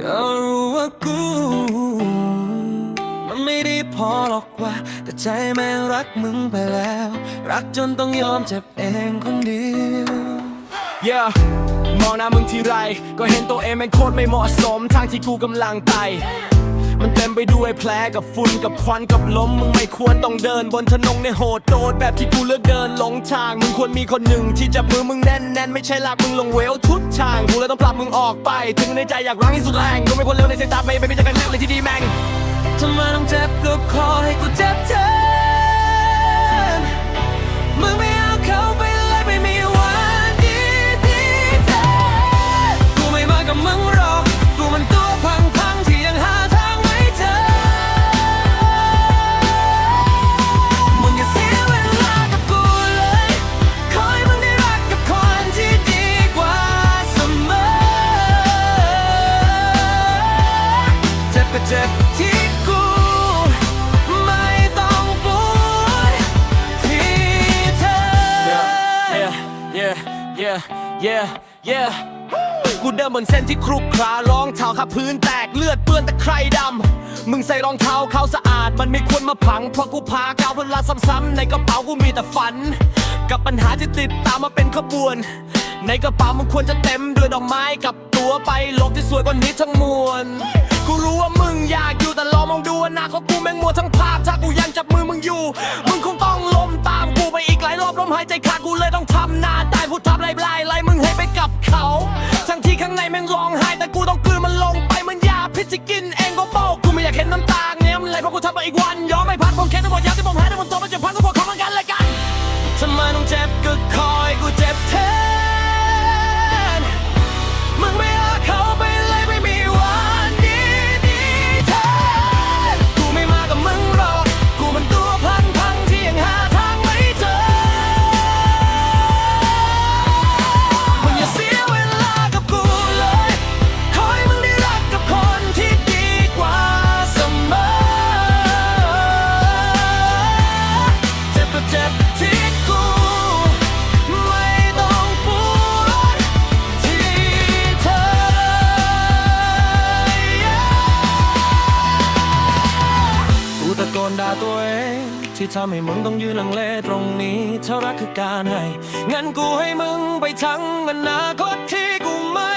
ก็รู้ว่ากู มันไม่ได้พอหรอกว่า แต่ใจแม่รักมึงไปแล้ว รักจนต้องยอมเจ็บเองคนเดียว yeah. มองหน้ามึงทีไร ก็เห็นตัวเองแม่งโคตรไม่เหมาะสม ทางที่กูกำลังไป มันเต็มไปด้วยแผลกับฝุ่นกับควันกับลมมึงไม่ควรต้องเดินบนถนนในโหดโดดแบบที่กูเลือกเดินหลงทาง มึงควรมีคนหนึ่งที่จับมือมึงแน่นแน่นๆไม่ใช่ลากมึงลงเวลทุกทางกูเลยต้องปรับมึงออกไป ถึงในใจอยากรั้งที่สุดแรงกูไม่ควรเร็วในสายตาไปไปไม่ใช่กันเร็วเลยที่ดีแม่งทำไมต้องเจ็บก็ขอให้กูเจ็บเธอ yeah yeah yeah กูเดินบนเส้นที่ครุขระรองเท้าขับพื้นแตกเลือดเปื้อนตะไคร่ดำ มึงใส่รองเท้าเขาสะอาด มันไม่ควรมาพัง เพราะกูพากาวเวลาซ้ำๆในกระเป๋ากูมีแต่ฝัน กับปัญหาที่ติดตามมาเป็นขบวน ในกระเป๋ามึงควรจะเต็มด้วยดอกไม้กับตัวไปลบที่สวยกว่านี้ทั้งมวล กูรู้ว่ามึงอยากอยู่แต่ลองมองดูอนาคตกูแม่งมัวทั้งภาพถ้ากูยังจับมือมึงอยู่ มึงคงต้อง หายใจขาดกูเลยต้องทำหน้าตายพูดทับไล่ไล่ไล่มึงให้ไปกับเขา ทั้งที่ข้างในแม่งร้องไห้แต่กูต้องกลืนมันลงไปเหมันยาพิษที่กินเองก็เบากูไม่อยากเห็นน้ำตาเงี้ยมเลเพราะกูทำมาอีกวันยอมไม่พัดผมแค่ต้องบอกยาที่ผมหายแต่ผมตัวมันจะพังทั้งบอกเของมันกันเละกันทำไมต้องเจ็บก็คอยกูเจ็บ นด่าตัวเองที่ทำให้มึงต้องยืนลังเลตรงนี้เท่ารักคือการให้ งั้นกูให้มึงไปทั้งอนาคตที่กูไม่